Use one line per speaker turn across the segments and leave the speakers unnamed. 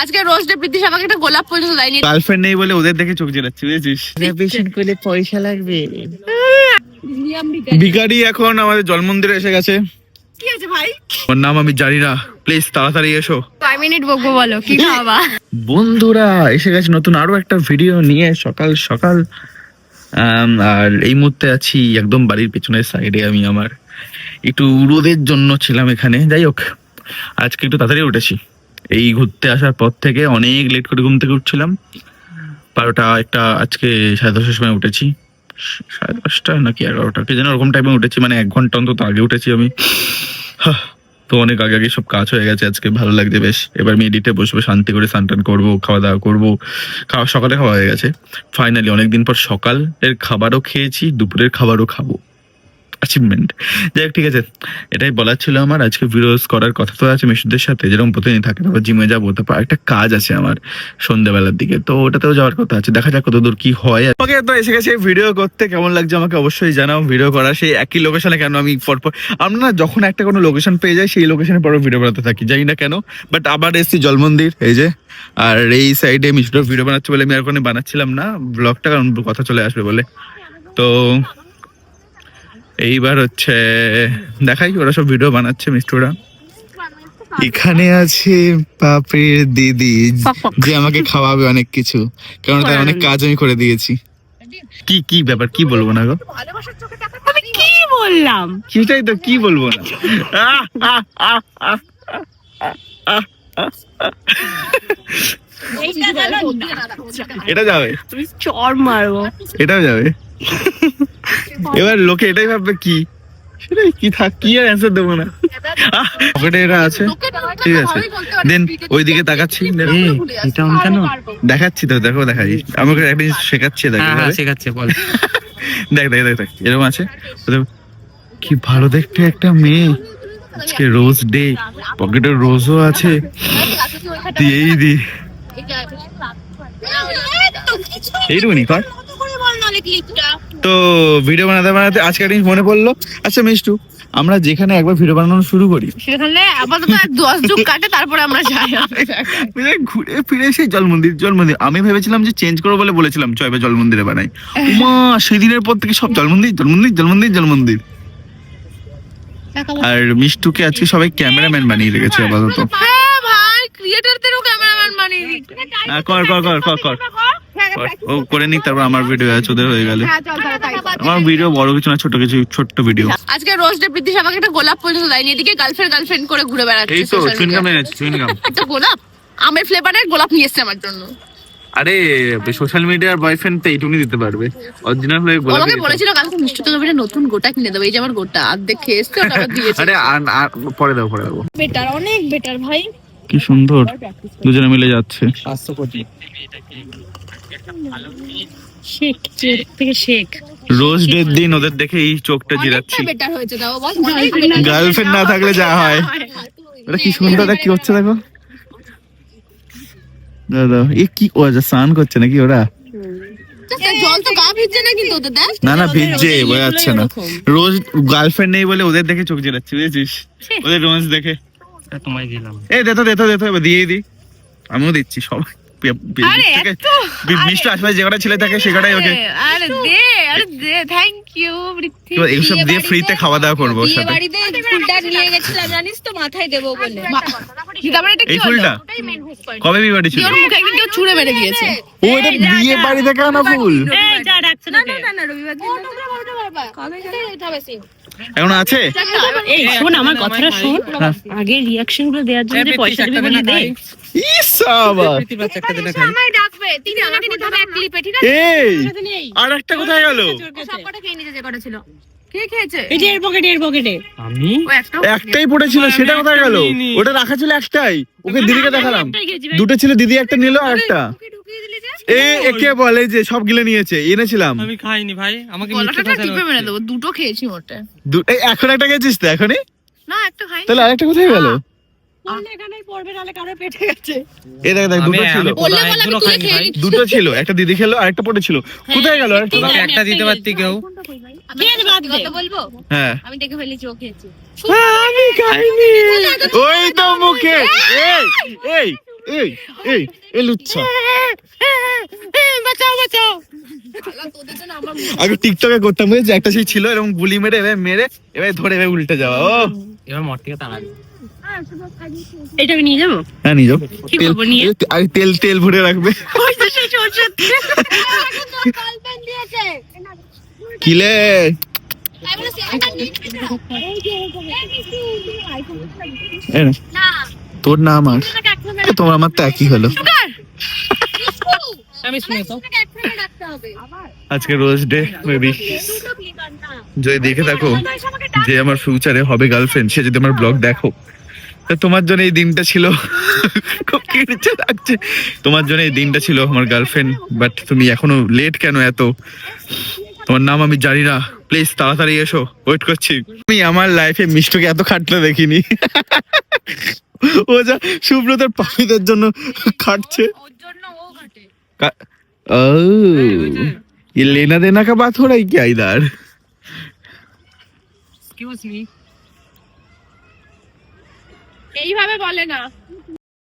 আজকে rose day Pritish আমাকে একটা গোলাপ পর্যন্ত দেয়নি।
গার্লফ্রেন্ড নেই বলে ওদের দেখে চোখ জেলাচ্ছি বুঝেছিস? রিজার্ভেশন করলে পয়সা লাগবে। ভিখারি এখন আমাদের জল মন্দিরে এসে গেছে।
কি আছে ভাই?
ওর নাম আমি জানি না। প্লিজ তাড়াতাড়ি এসো।
কয় মিনিট বকবো বলো কি খাওয়া
বন্ধুরা এসে গেছে নতুন আরও একটা ভিডিও নিয়ে সকাল সকাল। আর এই মুহূর্তে আছি একদম বাড়ির পেছনের সাইডে আমি আমার। একটু রোদের জন্য ছিলাম এখানে যাই হোক। আজকে একটু তাড়াতাড়ি উঠেছি। এই ঘুরতে আসার পর থেকে অনেক লেট করে ঘুম থেকে উঠছিলাম। বারোটা একটা আজকে সাড়ে দশটার সময় উঠেছি। সাড়ে দশটা নাকি এগারোটা, কে যেন ওরকম টাইমে উঠেছি মানে এক ঘণ্টা অন্তত আগে উঠেছি আমি। তো অনেক আগে আগে সব কাজ হয়ে গেছে, আজকে ভালো লাগছে বেশ। এবার মেডিটে বসবো, শান্তি করে স্নান করব, খাওয়া দাওয়া করব। খাওয়া, সকালে খাওয়া হয়ে গেছে। ফাইনালি অনেকদিন পর সকাল এর খাবারও খেয়েছি, দুপুরের খাবারও খাব। অ্যাচিভমেন্ট যাই ঠিক আছে। এটাই বলার ছিল আমার। আজকে ভিডিওস করার কথা তো আছে মিশুদের সাথে। যেরকম প্রতিদিন থাকে, তারপর জিমে যাব, তারপর একটা কাজ আছে আমার সন্ধ্যেবেলার দিকে। তো ওটাতেও যাওয়ার কথা আছে। দেখা যাক কতদূর কি হয়। ওকে তো এসে গেছে ভিডিও করতে, কেমন লাগছে আমাকে অবশ্যই জানাও। ভিডিও করা সেই একই লোকেশনে কেন আমি পরপর আমরা না যখন একটা কোনো লোকেশন পেয়ে যাই, সেই লোকেশনে পর ভিডিও বানাতে থাকি। জানি না কেন বাট আবার এসছি জল মন্দির এই যে। আর এই সাইডে মিশুটা ভিডিও বানাচ্ছে বলে আমি আর কোনো বানাচ্ছিলাম না। ব্লগটা কারণ কথা চলে আসবে বলে। তো এইবার হচ্ছে দেখাই ওরা সব ভিডিও বানাচ্ছে মিষ্টুরা এখানে আছে পাপড়ির দিদি। যে আমাকে খাওয়াবে অনেক কিছু। কারণ তার অনেক কাজ আমি করে দিয়েছি। কি কি ব্যাপার কি বলব না গো?
আমি কি বললাম?
সেটাই তো কি বলব না। এটা যাবে।
তুমি চর মারবো।
এটাও যাবে। এবার লোকে এটাই ভাববে কি? সেটাই কি থাক কি আর অ্যান্সার দেবো না? আহ, পকেটে এটা আছে। ঠিক আছে। দেন ওইদিকে তাকাচ্ছি।
এটা অন কেন?
দেখাচ্ছি তো দেখো দেখাই। আমাকে একটা জিনিস শেখাচ্ছি দেখ
হ্যাঁ হ্যাঁ শেখাচ্ছে বল।
দেখ দেখ দেখ দেখ এরকম আছে। কি ভালো দেখতে একটা মেয়ে? আজকে রোজ ডে পকেটে রোজও আছে। দিয়েই দি। এইটুকুনি কর। তো ভিডিও বানাতে বানাতে আজকে একটা জিনিস মনে পড়ল। আচ্ছা মিষ্টু আমরা যেখানে একবার ভিডিও বানানো শুরু করি।
সেখানে আপাতত দশ যুগ কাটে তারপরে আমরা যাই
বুঝলে, ঘুরে ফিরে সেই জল মন্দির জল মন্দির। আমি ভেবেছিলাম যে চেঞ্জ করব বলে বলেছিলাম এবার জল মন্দিরে বানাই। উমা সেদিনের পর থেকে সব জল মন্দির জল মন্দির জল মন্দির জল মন্দির। আর মিষ্টুকে আজকে সবাই ক্যামেরাম্যান বানিয়ে রেখেছে আপাতত।
হ্যাঁ ভাই ক্রিয়েটারদেরও দিই
হ্যাঁ, কর কর কর কর কর। কর। ও করে নিক তারপর আমার ভিডিও আছে ওদের হয়ে গেলে।
হ্যাঁ চল তাহলে তাই কর।
আমার ভিডিও বড় কিছু না ছোট কিছু ছোট্ট ভিডিও
আজকে রোজ ডে প্রীতিশ আমাকে একটা গোলাপ পর্যন্ত দেয়নি এদিকে গার্লফ্রেন্ড গার্লফ্রেন্ড করে ঘুরে বেড়াচ্ছে
এই তো চুইনগাম এনেছি চুইনগাম
একটা গোলাপ আমের ফ্লেভারের গোলাপ নিয়ে এসছে আমার জন্য।
আরে সোশ্যাল মিডিয়ার বয়ফ্রেন্ড তো এইটুকুনি দিতে পারবে। অরিজিনাল হয়ে
আমাকে বলেছিল কালকে মিষ্টি তো একটা নতুন গোটা কিনে দেবো এই যে আমার গোটা। অর্ধেক খেয়ে এসছে ওটা দিয়েছে।
আরে আর- আর পরে দাও পরে দাও।
বেটার অনেক বেটার ভাই।
কি সুন্দর। দুজনে মিলে যাচ্ছে। রোজ ডের দিন ওদের দেখে এই চোখটা জিরাচ্ছি গার্লফ্রেন্ড না থাকলে যা হয়। ওরা কি সুন্দর কি হচ্ছে দেখো। দাদা এ কি ও আচ্ছা স্নান করছে নাকি ওরা?
না কিন্তু ওদের
না না ভিজছে বোঝা যাচ্ছে না। রোজ গার্লফ্রেন্ড নেই বলে ওদের দেখে চোখ জেলাচ্ছি বুঝেছিস? ওদের রোজ দেখে।
তোমায় দিলাম।
এ দেতো দেখো দেখো দিয়ে দি আমিও দিচ্ছি সবাই। মিষ্টি আশপাশে যে কটা ছেলে থাকে সে কটাই ওকে।
আরে দে আরে দে থ্যাংক ইউ
এবার এইসব দিয়ে ফ্রিতে খাওয়া দাওয়া করব ওর সাথে।
বাড়িতে ফুলটা নিয়ে গেছিলাম জানিস তো মাথায় দেবো বলে।
তারপরে এটা কি
ফুলটা কবে বিয়ে বাড়ি ছিল
ওর মুখে একদিন কেউ ছুঁড়ে মেরে দিয়েছে।
ও এটা বিয়ে বাড়ি থেকে আনা ফুল?
না না না না রবিবার দিন। কবে যাবে?
এখন আছে?
এই শোন আমার কথাটা শোন। আগে রিয়াকশনগুলো দেওয়ার জন্য পয়সা দেবে বলে দে।
আর একটা কোথায় গেল? একটাই পড়েছিল সেটা কোথায় গেল? ওটা রাখা ছিল একটাই। ওকে দিদিকে দেখালাম। দুটো ছিল দিদি একটা নিল আর একটা।
ওকে ঢুকিয়ে দিলি যে?
এ একে বলে যে সব গিলে নিয়েছে এনেছিলাম।
আমি খাইনি ভাই আমাকে
টিপে মেরে দেবো দুটো খেয়েছি ওটা
এখন একটা গেছিস তো এখনই?
না একটা খাই
তাহলে আরেকটা কোথায় গেল? দুটো ছিল। ছিল একটা দিদি খেলো আরেকটা পড়েছিল কোথায় গেল? আরেকটা
আমাকে একটা দিতে পারতি কেউ?
হ্যাঁ।
আমি দেখে ফেলেছি ও খেয়েছি।
আমি খাইনি। ওই তো মুখে। এই এই এই এই এ লুচ্ছা।
বাঁচাও বাঁচাও।
আগে টিকটকে করতাম বুঝেছি একটা সেই ছিল এরকম গুলি মেরে এবার মেরে এবার ধরে এবার উল্টে যাওয়া। ও।
এবার মর থেকে তাড়াবি
এটাকে নিয়ে যাব?
হ্যাঁ নিয়ে যাও
কি করব নিয়ে?
আগে তেল তেল ভরে রাখবে।
ওই তো সেই সরষের তেল।
কিলে তোর না আমার তোমার আমার তো একই হলো। আজকে রোজ ডে
না
যদি দেখে থাকো যে আমার ফিউচারে হবে গার্লফ্রেন্ড সে যদি আমার ব্লগ দেখো। তোমার জন্য এই দিনটা ছিল খুব কিরচে লাগছে তোমার জন্য এই দিনটা ছিল আমার গার্লফ্রেন্ড বাট তুমি এখনো লেট কেন এত তোমার নাম আমি জানি না প্লিজ তাড়াতাড়ি এসো ওয়েট করছি আমি আমার লাইফে মিষ্টকে এত খাটতে দেখিনি ও যা সুব্রতের পাখিদের জন্য খাটছে
ওর জন্য ও ঘটে
का- ओह, ये लेना देना का बात हो रहा है क्या इधर
এক্সকিউজ মি
এইভাবে বলে না।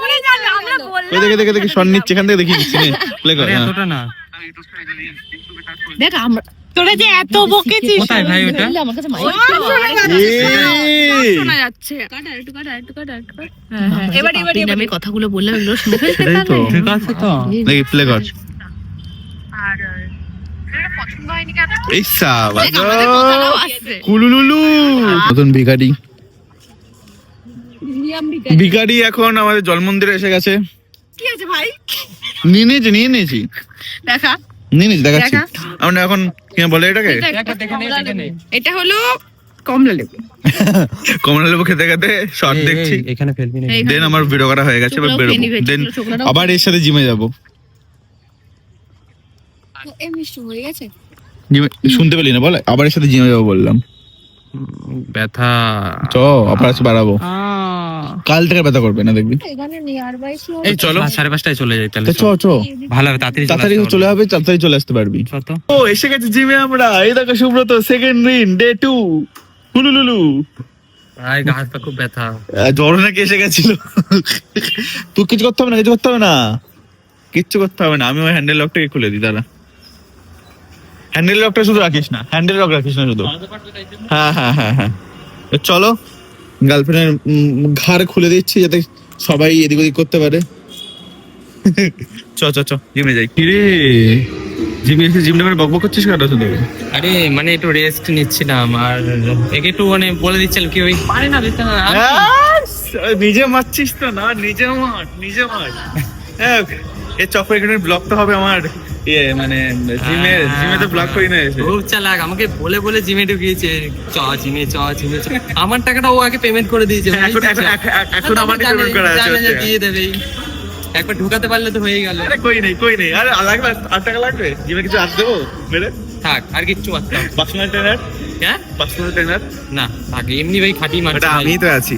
করে যাবে আমরা বললাম।
ওই দেখে দেখে দেখে শট নিচ্ছে এখান থেকে দেখিয়ে প্লে কর।
এতটা না।
দেখ আমরা তোরা যে এত বকেছিস
কোথায় ভাই ওটা?
আমার কাছে মাইক
শোনা যাচ্ছে কাট একটু কাট একটু কাট একটু এবার এবার এবার।
আমি কথাগুলো বললাম এগুলো শুনে ফেলতে
সেটাই
ঠিক আছে তো।
দেখি প্লে কর।
আর এটা পছন্দ হয়নি কেন?
এই সাবা
দেখ, আমাদের কথাটাও আসছে।
কুলুলুলু। নতুন ভিখারি। ভিখারি এখন আমাদের জল মন্দিরে এসে গেছে।
কি আছে ভাই?
নিয়ে নিয়েছি নিয়ে নিয়েছি।
দেখা।
নিয়ে নিয়েছি দেখাচ্ছি।
দেখা।
আমরা এখন কি বলে এটাকে?
এটা
একটা দেখে নে দেখে নে
এটা হলো কমলা লেবু।
কমলা লেবু খেতে খেতে শর্ট দেখছি।
এখানে ফেলবি না।
দেন আমার ভিডিও করা হয়ে গেছে এবার বেরোবো। দেন আবার এর সাথে জিমে যাব।
হয়ে
শুনতে পেলি না বল। আবার এর সাথে জিমে যাব বললাম।
ব্যথা।
চ আবার বাড়াবো। কাল থেকে ব্যথা করবে না দেখবি।
এখানে নিয়ার বাই
এই চলো।
সাড়ে পাঁচটায় চলে যাই তাহলে
চ চ।
ভালো হবে তাড়াতাড়ি
তাড়াতাড়ি চলে হবে তাড়াতাড়ি চলে আসতে পারবি। ও এসে গেছে জিমে আমরা। এই দেখো সুব্রত সেকেন্ড দিন ডে টু হুলুলুলু।
ভাই গা খুব ব্যথা।
জ্বর নাকি এসে গেছিল। তুই কিছু করতে হবে না কিছু করতে হবে না? কিচ্ছু করতে হবে না আমি ওই হ্যান্ডেল লকটাকে খুলে দিই দাদা হ্যান্ডেল লকটা শুধু রাখিস না হ্যান্ডেল লক রাখিস না শুধু। হ্যাঁ হ্যাঁ হ্যাঁ হ্যাঁ। চলো গার্লফ্রেন্ডের ঘাড় খুলে দিচ্ছি যাতে সবাই এদিক ওদিক করতে পারে। চ চ চ জিমে যাই। কিরে? জিমে এসে জিমটা মানে বকবক করছিস কেন শুধু
আরে মানে একটু রেস্ট নিচ্ছিলাম আর একে একটু মানে বলে দিচ্ছিলাম কি ওই পারে না দিতে না
নিজে মারছিস তো না নিজে মার নিজে মার। হ্যাঁ, এ চক্র এখানে ব্লক তো হবে আমার। ইয়ে মানে জিমে জিমে তো ব্লক করি না
খুব চালাক। আমাকে বলে বলে জিমে ঢুকিয়েছে। চ জিমে চ জিমে চ। আমার টাকাটা ও আগে পেমেন্ট করে দিয়েছে।
এখন এখন এখন- এখন আমার পেমেন্ট করা আছে
জানে যে
হচ্ছে।
দিয়ে দেবেই একবার ঢুকাতে পারলে তো হয়ে গেল।
আরে কই নেই কই নেই। আরে আর লাগবে আট টাকা লাগবে। জিমে কিছু আর দেবো? মেরে।
থাক আর কিচ্ছু মারতে
পার্সোনাল ট্রেনার
হ্যাঁ?
পার্সোনাল ট্রেনার
না থাক এমনি ভাই খাটি
তো আছি।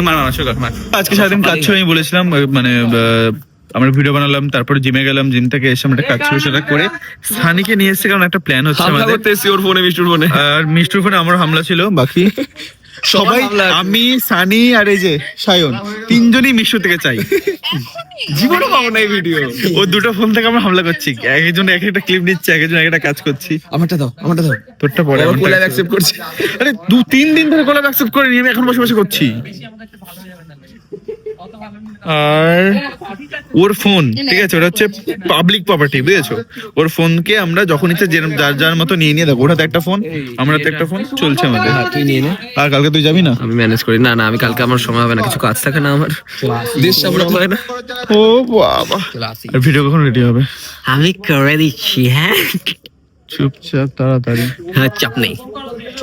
মার মার আজকে সারাদিন কাজ আমি বলেছিলাম মানে আহ, আমরা ভিডিও বানালাম তারপরে জিমে গেলাম জিম থেকে এসে আমরা একটা কাজ ছিল সেটা করে সানিকে নিয়ে এসেছে কারণ একটা প্ল্যান হচ্ছে আমাদের। করতে এসেছি ওর ফোনে মিষ্টুর ফোনে আর মিষ্টুর ফোনে আমার হামলা ছিল বাকি সবাই আমি সানি আর এই যে সায়ন তিনজনই মিষ্টু থেকে চাই। জীবনে পাবো না এই ভিডিও ও দুটো ফোন থেকে আমরা হামলা করছি। একজন এক একটা ক্লিপ নিচ্ছে একজন এক একটা কাজ করছি।
আমারটা দাও আমারটা দাও।
তোরটা পরে আমারটা
collab
accept
accept
আরে দু তিন দিন ধরে কোলাব অ্যাকসেপ্ট করে নিয়ে আমি এখন বসে বসে করছি। আর ওর ফোন ঠিক আছে? ওটা হচ্ছে পাবলিক প্রপার্টি বুঝেছ? ওর ফোনকে আমরা যখন ইচ্ছে যে- যার যার মতো নিয়ে নিয়ে দেখো। ওটাতে একটা ফোন আমরা তো একটা ফোন চলছে আমাদের।
হ্যাঁ, তুই নিয়ে নে।
আর কালকে তুই যাবি না?
আমি ম্যানেজ করি। না না আমি কালকে আমার সময় হবে না। কিছু কাজ থাকে না আমার। দেশ সামলাতে হয় না।
ও বাবা। আর ভিডিও কখন রেডি হবে?
আমি করে দিচ্ছি হ্যাঁ?
চুপচাপ তাড়াতাড়ি।
হ্যাঁ চাপ নেই।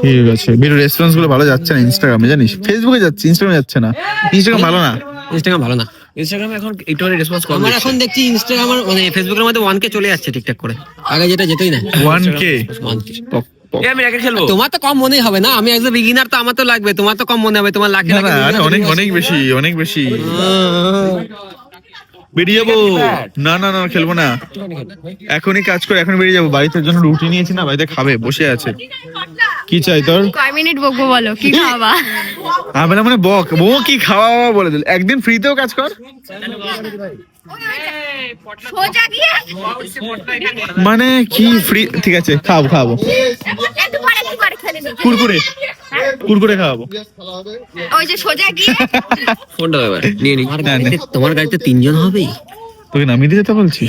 ঠিক আছে। ভিডিও রেসপন্সগুলো ভালো যাচ্ছে না ইনস্টাগ্রামে জানিস? ফেসবুকে যাচ্ছে ইনস্টাগ্রামে যাচ্ছে না। ইনস্টাগ্রাম ভালো না।
ইনস্টাগ্রাম ভালো না। ইনস্টাগ্রামে এখন একটু রেসপন্স কম আমার এখন দেখছি ইনস্টাগ্রাম মানে ফেসবুকের মধ্যে ওয়ান কে চলে যাচ্ছে ঠিকঠাক করে। আগে যেটা যেতই না।
ওয়ান কে
ওয়ান কে
আমি আগে খেলব?
তোমার তো কম মনেই হবে না। আমি একজন বিগিনার তো আমার তো লাগবে তোমার তো কম মনে হবে তোমার beginner
অনেক অনেক বেশি অনেক বেশি। বেরিয়ে যাব। না না না খেলব না। এখনই কাজ করে এখন বেরিয়ে যাব। বাড়িতে জন্য রুটি নিয়েছি না বাড়িতে খাবে বসে আছে। কি চাই তোর?
কয় মিনিট বকবো বলো কি খাওয়া
আমি মানে বক বো কি খাওয়া বাবা বলে দিল। একদিন ফ্রিতেও কাজ কর। মানে কি ফ্রি ঠিক আছে খাব খাব। কুরকুরে। কুরকুরে খাওয়াবো।
ওই যে সোজা গিয়ে।
ফোনটা এবার নিয়ে নি। তোমার গাড়িতে তিনজন হবেই
তোকে নামিয়ে দিয়ে যেতে বলছি।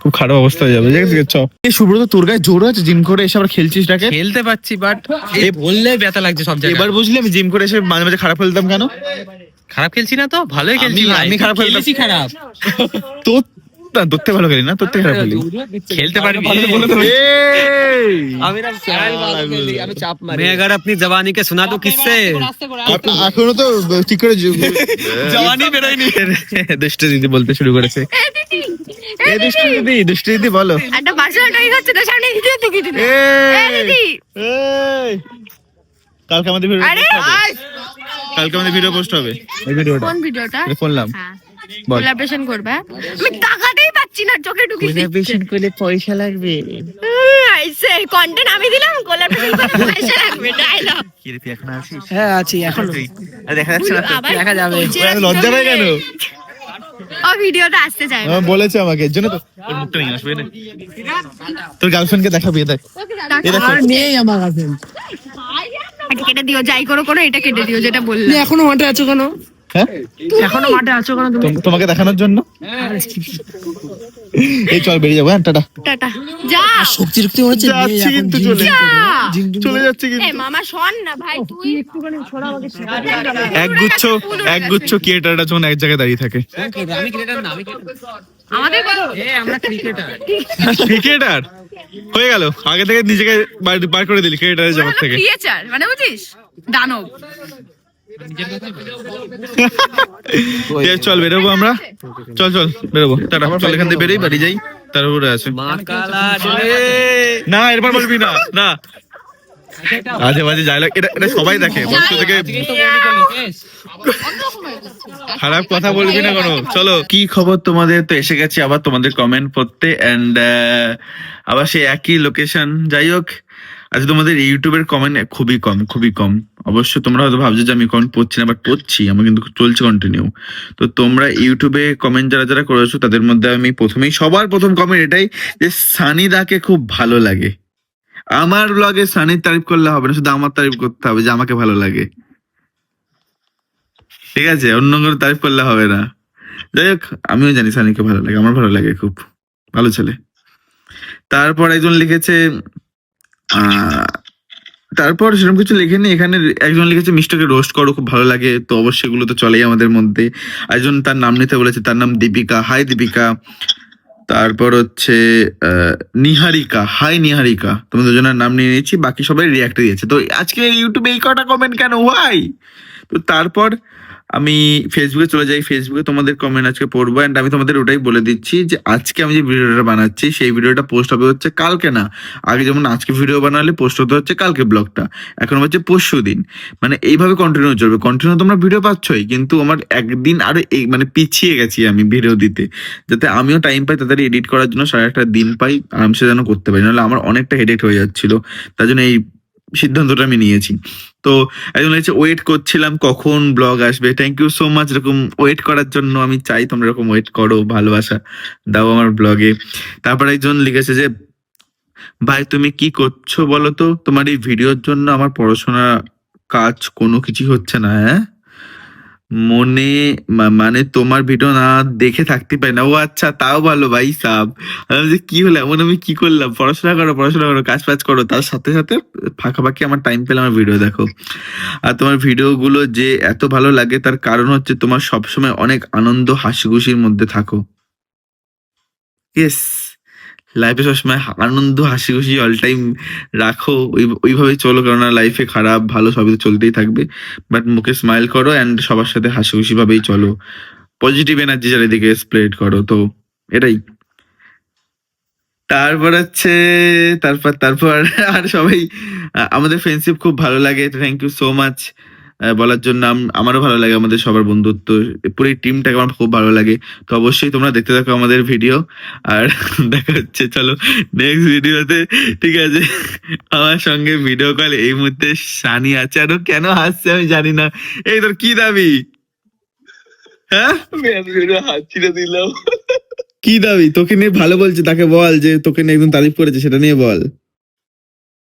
খুব খারাপ অবস্থা হয়ে যাবে চ এই সুব্রত তোর গায়ে জোর আছে জিম করে এসে আবার খেলছিস টাকে
খেলতে পারছি বাট এই বললে ব্যথা লাগছে সব জায়গায়।
এবার বুঝলি আমি জিম করে এসে মাঝে মাঝে খারাপ খেলতাম কেন?
খারাপ খেলছি না তো? ভালোই খেলছি
আমি- খারাপ খেলতাম।
খেলেছি খারাপ।
তোর না তোর থেকে ভালো খেলি না তোর থেকে খারাপ খেলি
খেলতে পারবি
এই!
আমি না আমি চাপ মারি मैं अगर अपनी जवानी के सुना दूं किससे
আপ- এখনো তো ঠিক করে জওয়ানি বেরোয়নি দুষ্টু দিদি বলতে শুরু করেছে
এ দিদি
এ দুষ্টু দিদি দুষ্টু দিদি বলো
একটা বাসন টাই হচ্ছে তো সামনে দিদি তুই কিছু এ দিদি
এই! কালকে আমাদের ভিডিও
আরে
কালকে আমাদের ভিডিও পোস্ট হবে এই ভিডিওটা
কোন ভিডিওটা
এটা করলাম
হ্যাঁ
বল
কোলাবরেশন করবে হ্যাঁ? আমি টাকাতেই পাচ্ছি না চোখে ঢুকি
করলে পয়সা লাগবে।
কন্টেন্ট আমি দিলাম কোলাবরেশন করে পয়সা লাগবে ডায়লগ
কি রে তুই এখন আছিস?
হ্যাঁ আছি এখন।
দেখা যাচ্ছে না
দেখা যাবে।
লজ্জা পায় কেন?
ও ভিডিওটা আসতে চায় না।
বলেছে আমাকে এর জন্য তো। ওর মুখটা নিয়ে আসবে না। তোর গার্লফ্রেন্ডকে দেখাবি দেখ এই দেখো।
নেই আমার
এটা কেটে দিও যাই করো করো এটা কেটে দিও যেটা বললে।
এখনও মাঠে আছো কেন?
হ্যাঁ?
এখনও মাঠে আছো কেন তুমি?
তোমাকে দেখানোর জন্য? এই চল বেরিয়ে যাব হ্যাঁ টাটা।
টাটা। যা!
রক্তি হচ্ছে
যাচ্ছি কিন্তু চলে। চলে যাচ্ছে কিন্তু।
মামা শোন না ভাই তুই
এক গুচ্ছ এক গুচ্ছ ক্রিয়েটারটা যখন এক জায়গায় দাঁড়িয়ে থাকে।
আমি ক্রিকেটার না আমি
আমাদের কথা
এ আমরা ক্রিকেটার।
ক্রিকেটার? হয়ে গেল। আগে থেকে নিজেকে বার- বার করে দিলি ক্রিকেটারের জগৎ থেকে।
মানে বুঝিস? দানব।
চল বেরোবো আমরা। চল চল বেরোবো। টাটা। চল এখান থেকে বেরোই বাড়ি যাই। তারপরে আছে। না এরপর বলবি না। না। আজে বাজে ডায়লগ এটা এটা সবাই দেখে। বন্ধু থেকে খারাপ কথা বলবি না কোনো? চলো। কি খবর তোমাদের? তো এসে গেছি আবার তোমাদের কমেন্ট পড়তে। এন্ড আবার সেই একই লোকেশন যাই হোক। আজকে তোমাদের ইউটিউবের কমেন্ট খুবই কম খুবই কম। অবশ্য তোমরা হয়তো ভাবছ যে আমি কমেন্ট পড়ছি না বাট পড়ছি, আমার কিন্তু চলছে কন্টিনিউ তো তোমরা ইউটিউবে কমেন্ট যারা যারা করেছ, তাদের মধ্যে আমি প্রথমেই, সবার প্রথম কমেন্ট এটাই যে সানিদাকে খুব ভালো লাগে। আমার ব্লগে সানির তারিফ করলে হবে না, শুধু আমার তারিফ করতে হবে যে আমাকে ভালো লাগে। ঠিক আছে, অন্য কোনো তারিফ করলে হবে না। যাই হোক, আমিও জানি সানিকে ভালো লাগে, আমার ভালো লাগে খুব। ভালো ছেলে। তারপর একজন লিখেছে তারপর সেরকম কিছু লেখেনি। এখানে একজন লিখেছে মিস্টারকে রোস্ট করো, খুব ভালো লাগে। তো অবশ্যই এগুলো তো চলেই আমাদের মধ্যে। একজন তার নাম নিতে বলেছে, তার নাম দীপিকা। হাই দীপিকা। তারপর হচ্ছে নিহারিকা। হাই নিহারিকা। তোমাদের দুজনের নাম নিয়ে নিয়েছি, বাকি সবাই রিয়াক্ট দিয়েছে। তো আজকে ইউটিউবে এই কটা কমেন্ট কেন? ওয়াই তো তারপর আমি ফেসবুকে চলে যাই ফেসবুকে তোমাদের কমেন্ট আজকে পড়ব অ্যান্ড আমি তোমাদের ওটাই বলে দিচ্ছি যে আজকে আমি যে ভিডিওটা বানাচ্ছি, সেই ভিডিওটা পোস্ট হবে হচ্ছে কালকে না। আগে যেমন আজকে ভিডিও বানালে পোস্ট হতে হচ্ছে কালকে ব্লগটা এখন হচ্ছে পরশু দিন। মানে এইভাবে কন্টিনিউ চলবে। কন্টিনিউ তোমরা ভিডিও পাচ্ছই, কিন্তু আমার একদিন আরও মানে পিছিয়ে গেছি আমি ভিডিও দিতে। যাতে আমিও টাইম পাই, তাড়াতাড়ি এডিট করার জন্য সাড়ে একটা দিন পাই, আরামসে যেন করতে পারি। নাহলে আমার অনেকটা হেডেক হয়ে যাচ্ছিল। তার জন্য এই সিদ্ধান্তটা আমি নিয়েছি। তো একজন হচ্ছে ওয়েট করছিলাম, কখন ব্লগ আসবে? থ্যাংক ইউ সো মাচ এরকম ওয়েট করার জন্য আমি চাই, তোমরা এরকম ওয়েট করো, ভালোবাসা দাও আমার ব্লগে তারপর একজন লিখেছে যে, ভাই, তুমি কি করছ বলো তো? তোমার এই ভিডিওর জন্য আমার পড়াশোনা কাজ কোনো কিছু হচ্ছে না হ্যাঁ? মনে মানে তোমার ভিডিও না দেখে থাকতে পারি না। ও আচ্ছা তাও ভালো ভাই সাব। যে কি হলো? এমন আমি কি করলাম? পড়াশোনা করো পড়াশোনা করো কাজ ফাজ করো। তার সাথে সাথে ফাঁকা ফাঁকি আমার টাইম পেলে আমার ভিডিও দেখো। আর তোমার ভিডিওগুলো যে এত ভালো লাগে, তার কারণ হচ্ছে তোমার সবসময় অনেক আনন্দ হাসি খুশির মধ্যে থাকো। ইয়েস লাইফে সবসময় আনন্দ হাসি খুশি অল টাইম রাখো। ওই, ওইভাবেই চলো, কেননা লাইফে খারাপ, ভালো, সবই তো চলতেই থাকবে। বাট মুখে স্মাইল করো অ্যান্ড সবার সাথে হাসি খুশি ভাবেই চলো পজিটিভ এনার্জি চারিদিকে স্প্রেড করো, তো এটাই। তারপর হচ্ছে, তারপর তারপর আর সবাই আমাদের ফ্রেন্ডশিপ খুব ভালো লাগে। থ্যাংক ইউ সো মাচ বলার জন্য আমারও ভালো লাগে আমাদের সবার বন্ধুত্ব। পুরো এই টিমটাকে আমার খুব ভালো লাগে। তো অবশ্যই তোমরা দেখতে থাকো আমাদের ভিডিও আর দেখা হচ্ছে চলো নেক্সট ভিডিওতে ঠিক আছে? আমার সঙ্গে ভিডিও কল এই মুহূর্তে সানি আছে। আর কেন হাসছে আমি জানি না। এই তোর কি দাবি? হ্যাঁ?
হাত ছিঁড়ে দিলাম।
কি দাবি? তোকে নিয়ে ভালো বলছে তাকে বল যে তোকে নিয়ে একদম তারিফ করেছে সেটা নিয়ে বল।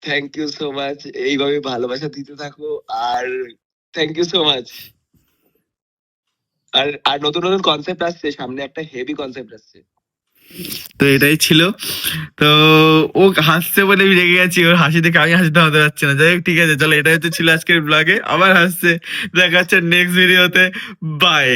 থ্যাংক ইউ সো মাচ এইভাবে ভালোবাসা দিতে থাকো। আর থ্যাংক ইউ সো মাচ আর আর নতুন নতুন কনসেপ্ট আসছে, সামনে একটা হেভি কনসেপ্ট আসছে।
তো এটাই ছিল। তো ও হাসছে বলে আমি রেগে গেছি, ওর হাসি দেখে আমি হাসতে হতে পারছি না। যাই হোক, ঠিক আছে, চলো, এটাই তো ছিল আজকের ব্লগে আবার হাসছে। দেখা যাচ্ছে নেক্সট ভিডিওতে বাই